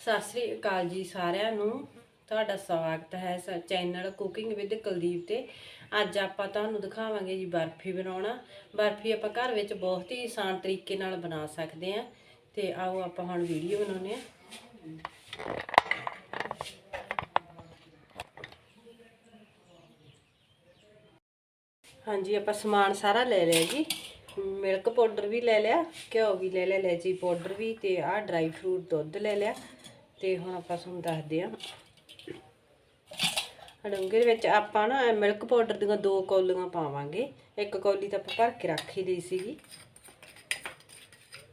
ਸਤਿ ਸ੍ਰੀ ਅਕਾਲ ਜੀ ਸਾਰਿਆਂ ਨੂੰ। ਤੁਹਾਡਾ ਸਵਾਗਤ ਹੈ ਸ- ਚੈਨਲ ਕੁਕਿੰਗ ਵਿਦ ਕੁਲਦੀਪ ਤੇ। ਅੱਜ ਆਪਾਂ ਤੁਹਾਨੂੰ ਦਿਖਾਵਾਂਗੇ ਜੀ ਬਰਫੀ ਬਣਾਉਣਾ। ਬਰਫੀ ਆਪਾਂ ਘਰ ਵਿੱਚ ਬਹੁਤ ਹੀ ਆਸਾਨ ਤਰੀਕੇ ਨਾਲ ਬਣਾ ਸਕਦੇ ਹਾਂ। ਤੇ ਆਓ ਆਪਾਂ ਹੁਣ ਵੀਡੀਓ ਬਣਾਉਂਦੇ ਹਾਂ। ਹਾਂਜੀ, ਆਪਾਂ ਸਮਾਨ ਸਾਰਾ ਲੈ ਲਿਆ ਜੀ। ਮਿਲਕ ਪਾਊਡਰ ਵੀ ਲੈ ਲਿਆ, ਘਿਓ ਵੀ ਲੈ ਲਿਆ ਲੈਚੀ ਪਾਊਡਰ ਵੀ ਤੇ ਆਹ ਡਰਾਈ ਫਰੂਟ ਦੁੱਧ ਲੈ ਲਿਆ। ਤੇ ਹੁਣ ਆਪਾਂ ਤੁਹਾਨੂੰ ਦੱਸਦੇ ਹਾਂ। ਹੜੰਗੇ ਦੇ ਵਿੱਚ ਆਪਾਂ ਨਾ ਮਿਲਕ ਪਾਊਡਰ ਦੀਆਂ ਦੋ ਕੌਲੀਆਂ ਪਾਵਾਂਗੇ। ਇੱਕ ਕੌਲੀ ਤਾਂ ਆਪਾਂ ਭਰ ਕੇ ਰੱਖ ਹੀ ਲਈ ਸੀਗੀ।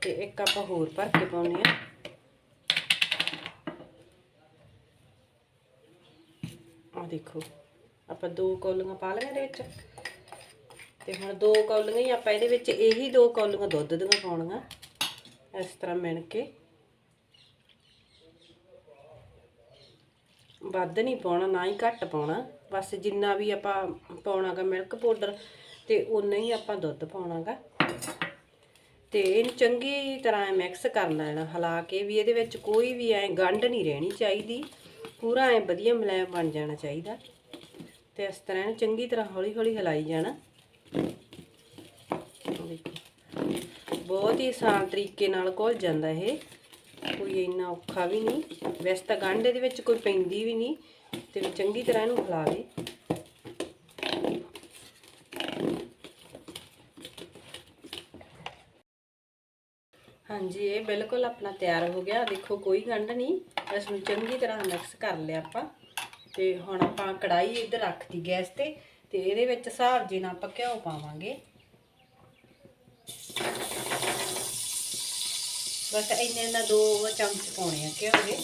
ਤੇ ਇੱਕ ਆਪਾਂ ਹੋਰ ਭਰ ਕੇ ਪਾਉਣੀ ਆ ਆ ਦੇਖੋ, ਆਪਾਂ ਦੋ ਕੌਲੀਆਂ ਪਾ ਲਈਆਂ ਇਹਦੇ ਵਿੱਚ। ਤੇ ਹੁਣ ਦੋ ਕੌਲੀਆਂ ਹੀ ਆਪਾਂ ਇਹਦੇ ਵਿੱਚ ਇਹੀ ਦੋ ਕੌਲੀਆਂ ਦੁੱਧ ਦੀਆਂ ਪਾਉਣੀਆਂ। ਇਸ ਤਰ੍ਹਾਂ ਮਿਣ ਕੇ। ਵੱਧ ਨਹੀਂ ਪਾਉਣਾ, ਨਾ ਹੀ ਘੱਟ ਪਾਉਣਾ। ਬਸ ਜਿੰਨਾ ਵੀ ਆਪਾਂ ਪਾਉਣਾਗਾ ਮਿਲਕ ਪਾਊਡਰ ਤੇ ਉਨਾ ਹੀ ਆਪਾਂ ਦੁੱਧ ਪਾਉਣਾਗਾ। ਤੇ ਇਹਨੂੰ ਚੰਗੀ ਤਰ੍ਹਾਂ ਮਿਕਸ ਕਰ ਲੈਣਾ, ਹਿਲਾ ਕੇ ਵੀ ਇਹਦੇ ਵਿੱਚ ਕੋਈ ਵੀ ਐ ਗੰਢ ਨਹੀਂ ਰਹਿਣੀ ਚਾਹੀਦੀ। ਪੂਰਾ ਐ ਵਧੀਆ ਮਲਾਇਮ ਬਣ ਜਾਣਾ ਚਾਹੀਦਾ। ਤੇ ਇਸ ਤਰ੍ਹਾਂ ਇਹਨੂੰ ਚੰਗੀ ਤਰ੍ਹਾਂ ਹੌਲੀ ਹੌਲੀ ਹਿਲਾਈ ਜਾਣਾ। ਬਹੁਤ ਹੀ ਆਸਾਨ ਤਰੀਕੇ ਨਾਲ ਘੁਲ ਜਾਂਦਾ ਇਹ। ਕੋਈ ਇੰਨਾ ਔਖਾ ਵੀ ਨਹੀਂ। ਵੈਸੇ ਤਾਂ ਗੰਢੇ ਦੇ ਵਿੱਚ ਕੋਈ ਪੈਂਦੀ ਵੀ ਨਹੀਂ ਤੇ ਚੰਗੀ ਤਰ੍ਹਾਂ ਇਹਨੂੰ ਹਿਲਾ ਦੇ। ਹਾਂਜੀ, ਇਹ ਬਿਲਕੁਲ ਆਪਣਾ ਤਿਆਰ ਹੋ ਗਿਆ। ਦੇਖੋ, ਕੋਈ ਗੰਢ ਨਹੀਂ। ਇਸ ਨੂੰ ਚੰਗੀ ਤਰ੍ਹਾਂ ਮਿਕਸ ਕਰ ਲਿਆ ਆਪਾਂ। ਤੇ ਹੁਣ ਆਪਾਂ ਕੜਾਈ ਇੱਧਰ ਰੱਖਤੀ ਗੈਸ ਤੇ ਤੇ ਇਹਦੇ ਵਿੱਚ ਹਿਸਾਬ ਜੀ ਨਾਲ ਆਪਾਂ ਘਿਓ ਪਾਵਾਂਗੇ। ਬਸ ਇੰਨੇ ਨਾ ਦੋ ਚਮਚ ਪਾਉਣੇ ਆ ਘਿਓ ਦੇ।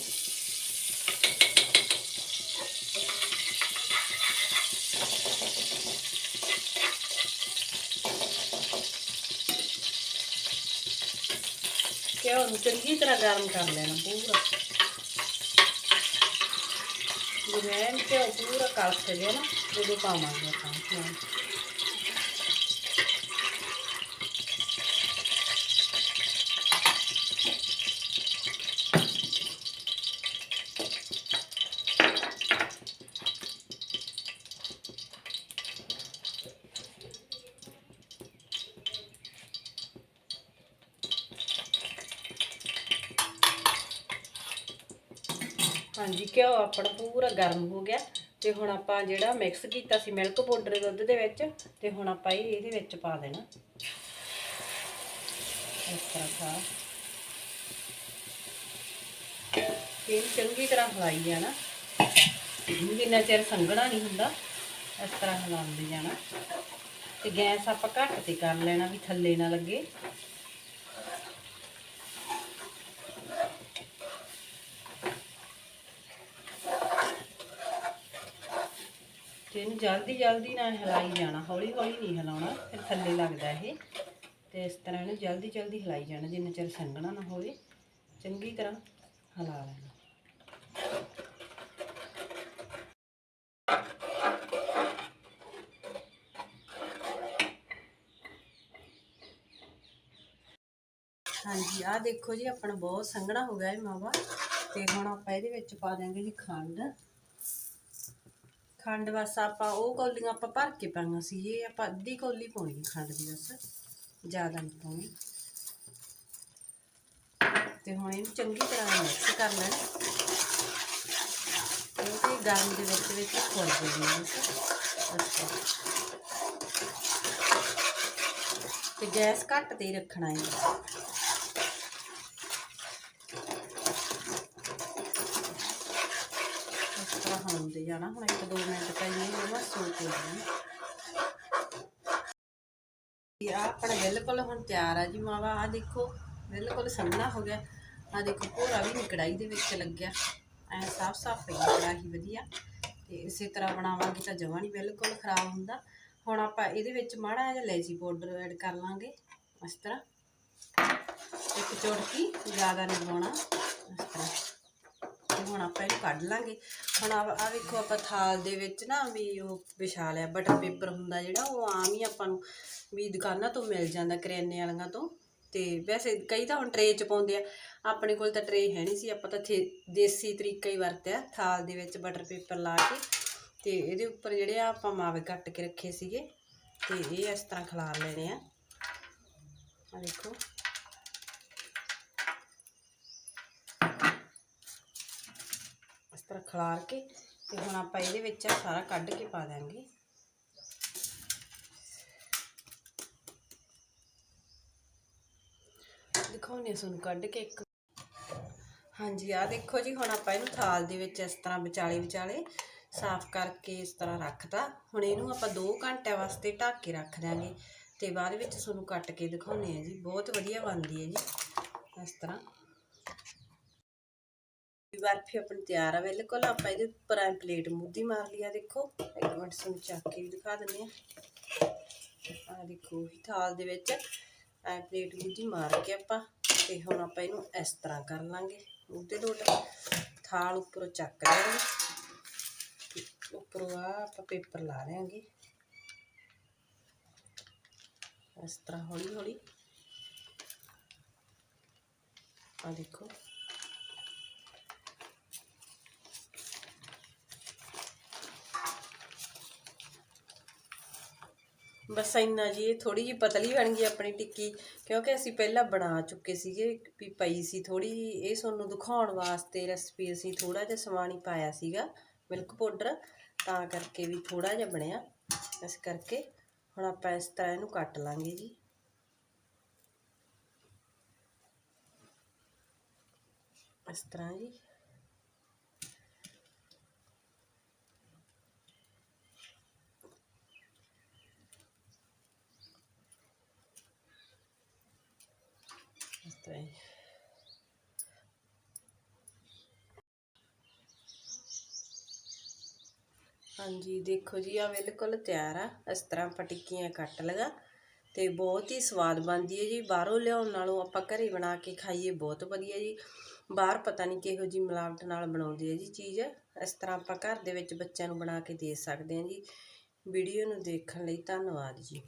ਘਿਓ ਨੂੰ ਚੰਗੀ ਤਰ੍ਹਾਂ ਗਰਮ ਕਰ ਲੈਣਾ ਪੂਰਾ। ਜਿਵੇਂ ਘਿਓ ਪੂਰਾ ਕਲਸ ਗਿਆ ਨਾ, ਉਦੋਂ ਪਾਵਾਂਗੇ ਆਪਾਂ। ਹਾਂਜੀ, ਘਿਓ ਆਪਣਾ ਪੂਰਾ ਗਰਮ ਹੋ ਗਿਆ ਤੇ ਹੁਣ ਆਪਾਂ ਜਿਹੜਾ ਮਿਕਸ ਕੀਤਾ ਸੀ ਮਿਲਕ ਪਾਊਡਰ ਦੁੱਧ ਦੇ ਵਿੱਚ ਤੇ ਹੁਣ ਆਪਾਂ ਇਹ ਇਹਦੇ ਵਿੱਚ ਪਾ ਦੇਣਾ। ਇਸ ਤਰ੍ਹਾਂ ਖਾ ਫਿਰ ਚੰਗੀ ਤਰ੍ਹਾਂ ਹਲਾਈ ਜਾਣਾ। ਜਿੰਨਾ ਚਿਰ ਸੰਘਣਾ ਨਹੀਂ ਹੁੰਦਾ, ਇਸ ਤਰ੍ਹਾਂ ਹਲਾਉਂਦੇ ਜਾਣਾ। ਤੇ ਗੈਸ ਆਪਾਂ ਘੱਟ ਤੇ ਕਰ ਲੈਣਾ ਵੀ ਥੱਲੇ ਨਾ ਲੱਗੇ। ਤੇ ਇਹਨੂੰ ਜਲਦੀ ਜਲਦੀ ਨਾਲ ਹਿਲਾਈ ਜਾਣਾ, ਹੌਲੀ ਹੌਲੀ ਨਹੀਂ ਹਿਲਾਉਣਾ, ਫਿਰ ਥੱਲੇ ਲੱਗਦਾ ਇਹ। ਤੇ ਇਸ ਤਰ੍ਹਾਂ ਇਹਨੂੰ ਜਲਦੀ ਜਲਦੀ ਹਿਲਾਈ ਜਾਣਾ, ਜਿੰਨਾ ਚਿਰ ਸੰਘਣਾ ਨਾ ਹੋਵੇ, ਚੰਗੀ ਤਰ੍ਹਾਂ ਹਿਲਾ ਲੈਣਾ। ਹਾਂਜੀ, ਆਹ ਦੇਖੋ ਜੀ, ਆਪਣਾ ਬਹੁਤ ਸੰਘਣਾ ਹੋ ਗਿਆ ਇਹ ਮਾਵਾ। ਤੇ ਹੁਣ ਆਪਾਂ ਇਹਦੇ ਵਿੱਚ ਪਾ ਦਾਂਗੇ ਜੀ ਖੰਡ। ਖੰਡ ਬਸ ਆਪਾਂ ਉਹ ਕੌਲੀਆਂ ਆਪਾਂ ਭਰ ਕੇ ਪਾਈਆਂ ਸੀ, ਇਹ ਆਪਾਂ ਅੱਧੀ ਕੌਲੀ ਪਾਉਣੀ ਖੰਡ ਦੀ ਬਸ, ਜ਼ਿਆਦਾ ਨਹੀਂ ਪਾਉਣੀ। ਤੇ ਹੁਣ ਇਹਨੂੰ ਚੰਗੀ ਤਰ੍ਹਾਂ ਮਿਕਸ ਕਰ ਲੈਣਾ। ਕਿਉਂਕਿ ਗਰਮ ਦੇ ਵਿੱਚ ਵਿੱਚ ਖੁੱਲ ਜੂਗੀ ਬਸ। ਤੇ ਗੈਸ ਘੱਟ ਤੇ ਹੀ ਰੱਖਣਾ ਹੈ ਇਸ ਤਰ੍ਹਾਂ ਹੁੰਦੇ ਜਾਣਾ ਹੁਣ ਇੱਕ ਦੋ ਮਿੰਟ ਪਹਿਲਾਂ ਹੀ ਸੋਕ ਹੋ ਜਾਣਾ ਆਪਣਾ ਬਿਲਕੁਲ ਹੁਣ ਤਿਆਰ ਆ ਜੀ ਮਾਵਾ ਆ ਦੇਖੋ, ਬਿਲਕੁਲ ਸੰਘਣਾ ਹੋ ਗਿਆ। ਆ ਦੇਖੋ ਭੋਰਾ ਵੀ ਕੜਾਈ ਦੇ ਵਿੱਚ ਲੱਗਿਆ। ਐ ਸਾਫ਼ ਸਾਫ਼ ਪਈ ਕੜਾਹੀ, ਵਧੀਆ। ਤੇ ਇਸੇ ਤਰ੍ਹਾਂ ਬਣਾਵਾਂਗੇ ਤਾਂ ਜਮਾ ਨਹੀਂ ਬਿਲਕੁਲ ਖਰਾਬ ਹੁੰਦਾ। ਹੁਣ ਆਪਾਂ ਇਹਦੇ ਵਿੱਚ ਮਾੜਾ ਜਿਹਾ ਲੈਚੀ ਪਾਊਡਰ ਐਡ ਕਰ ਲਾਂਗੇ, ਇਸ ਤਰ੍ਹਾਂ। ਇੱਕ ਚੁਟਕੀ ਜ਼ਿਆਦਾ ਨਹੀਂ ਪਾਉਣਾ, ਇਸ ਤਰ੍ਹਾਂ। ਤੇ ਹੁਣ ਆਪਾਂ ਇਹਨੂੰ ਕੱਢ ਲਾਂਗੇ। ਹੁਣ ਆ ਆ ਵੇਖੋ ਆਪਾਂ ਥਾਲ ਦੇ ਵਿੱਚ ਨਾ ਵੀ ਉਹ ਵਿਛਾ ਲਿਆ, ਬਟਰ ਪੇਪਰ ਹੁੰਦਾ ਜਿਹੜਾ, ਉਹ ਆਮ ਹੀ ਆਪਾਂ ਨੂੰ ਵੀ ਦੁਕਾਨਾਂ ਤੋਂ ਮਿਲ ਜਾਂਦਾ, ਕਰਿਆਨੇ ਵਾਲੀਆਂ ਤੋਂ। ਤੇ ਵੈਸੇ ਕਈ ਤਾਂ ਹੁਣ ਟਰੇ 'ਚ ਪਾਉਂਦੇ ਆ। ਆਪਣੇ ਕੋਲ ਤਾਂ ਟਰੇ ਹੈ ਨਹੀਂ ਸੀ, ਆਪਾਂ ਤਾਂ ਥੇ, ਦੇਸੀ ਤਰੀਕਾ ਹੀ ਵਰਤਿਆ, ਥਾਲ ਦੇ ਵਿੱਚ ਬਟਰ ਪੇਪਰ ਲਾ ਕੇ। ਤੇ ਇਹਦੇ ਉੱਪਰ ਜਿਹੜੇ ਆ ਆਪਾਂ ਮਾਵੇ ਕੱਟ ਕੇ ਰੱਖੇ ਸੀਗੇ। ਤੇ ਇਹ ਇਸ ਤਰ੍ਹਾਂ ਖਿਲਾਰ ਲੈਣੇ ਆ। ਆ ਦੇਖੋ ਇਸ ਤਰ੍ਹਾਂ ਕੇ ਤੇ ਹੁਣ ਆਪਾਂ ਇਹਦੇ ਵਿੱਚ ਸਾਰਾ ਕੱਢ ਕੇ ਪਾ ਦਾਂਗੇ ਦਿਖਾਉਣੇ ਆ ਤੁਹਾਨੂੰ ਕੱਢ ਕੇ ਇੱਕ। ਹਾਂਜੀ ਆ ਦੇਖੋ ਜੀ, ਹੁਣ ਆਪਾਂ ਇਹਨੂੰ ਥਾਲ ਦੇ ਵਿੱਚ ਇਸ ਤਰ੍ਹਾਂ ਵਿਚਾਲੇ ਵਿਚਾਲੇ ਸਾਫ਼ ਕਰਕੇ ਇਸ ਤਰ੍ਹਾਂ ਰੱਖਤਾ। ਹੁਣ ਇਹਨੂੰ ਆਪਾਂ 2 ਘੰਟਿਆਂ ਵਾਸਤੇ ਢੱਕ ਕੇ ਰੱਖ ਦਿਆਂਗੇ ਤੇ ਬਾਅਦ ਵਿੱਚ ਤੁਹਾਨੂੰ ਕੱਟ ਕੇ ਦਿਖਾਉਣੇ ਆ ਜੀ। ਬਹੁਤ ਵਧੀਆ ਬਣਦੀ ਹੈ ਜੀ, ਇਸ ਤਰ੍ਹਾਂ। ਬਰਫੀ ਆਪਣੀ ਤਿਆਰ ਆ। ਬਿਲਕੁਲ ਆਪਾਂ ਇਹਦੇ ਉੱਪਰ ਐਂ ਪਲੇਟ ਮੁੱਦੀ ਮਾਰ ਲਈ ਆ ਦੇਖੋ। ਇੱਕ ਮਿੰਟ ਤੁਹਾਨੂੰ ਚੱਕ ਕੇ ਵੀ ਦਿਖਾ ਦਿੰਦੇ ਆ। ਆ ਦੇਖੋ ਵੀ ਥਾਲ ਦੇ ਵਿੱਚ ਐਂ ਪਲੇਟ ਮੁੱਦੀ ਮਾਰ ਕੇ ਆਪਾਂ ਤੇ ਹੁਣ ਆਪਾਂ ਇਹਨੂੰ ਇਸ ਤਰ੍ਹਾਂ ਕਰ ਲਾਂਗੇ। ਉਹਦੇ ਲੋਟ ਥਾਲ ਉੱਪਰੋਂ ਚੱਕ ਲਾਂਗੇ। ਉੱਪਰੋਂ ਆ ਆਪਾਂ ਪੇਪਰ ਲਾ ਲਾਂਗੇ ਇਸ ਤਰ੍ਹਾਂ ਹੌਲੀ ਹੌਲੀ ਆ ਦੇਖੋ। ਬਸ ਇੰਨਾ ਜੀ, ਇਹ ਥੋੜੀ ਜਿਹੀ ਪਤਲੀ ਬਣ ਗਈ ਆਪਣੀ ਟਿੱਕੀ, ਕਿਉਂਕਿ ਅਸੀਂ ਪਹਿਲਾਂ ਬਣਾ ਚੁੱਕੇ ਸੀਗੇ, ਵੀ ਪਈ ਸੀ ਥੋੜੀ ਇਹ ਤੁਹਾਨੂੰ ਦਿਖਾਉਣ ਵਾਸਤੇ ਰੈਸਪੀ ਅਸੀਂ ਥੋੜਾ ਜਿਹਾ ਸਮਾਨ ਹੀ ਪਾਇਆ ਸੀਗਾ ਮਿਲਕ ਪਾਊਡਰ ਤਾਂ ਕਰਕੇ ਵੀ ਥੋੜਾ ਜਿਹਾ ਬਣਿਆ। ਇਸ ਕਰਕੇ ਹੁਣ ਆਪਾਂ ਇਸ ਤਰ੍ਹਾਂ ਇਹਨੂੰ ਕੱਟ ਲਾਂਗੇ ਜੀ। ਇਸ ਤਰ੍ਹਾਂ ਜੀ ਇਸ ਤਰ੍ਹਾਂ ਜੀ। ਹਾਂਜੀ, ਦੇਖੋ ਜੀ ਆ ਬਿਲਕੁਲ ਤਿਆਰ ਆ। ਇਸ ਤਰ੍ਹਾਂ ਆਪਾਂ ਟਿੱਕੀਆਂ ਕੱਟ ਲਗਾ ਤੇ ਬਹੁਤ ਹੀ ਸਵਾਦ ਬਣਦੀ ਹੈ ਜੀ। ਬਾਹਰੋਂ ਲਿਆਉਣ ਨਾਲੋਂ ਆਪਾਂ ਘਰੇ ਬਣਾ ਕੇ ਖਾਈਏ ਬਹੁਤ ਵਧੀਆ ਜੀ। ਬਾਹਰ ਪਤਾ ਨਹੀਂ ਕਿਹੋ ਜੀ ਮਿਲਾਵਟ ਨਾਲ ਬਣਾਉਂਦੇ ਆ ਜੀ ਚੀਜ਼। ਇਸ ਤਰ੍ਹਾਂ ਆਪਾਂ ਘਰ ਦੇ ਵਿੱਚ ਬੱਚਿਆਂ ਨੂੰ ਬਣਾ ਕੇ ਦੇ ਸਕਦੇ ਹਾਂ ਜੀ। ਵੀਡੀਓ ਨੂੰ ਦੇਖਣ ਲਈ ਧੰਨਵਾਦ ਜੀ।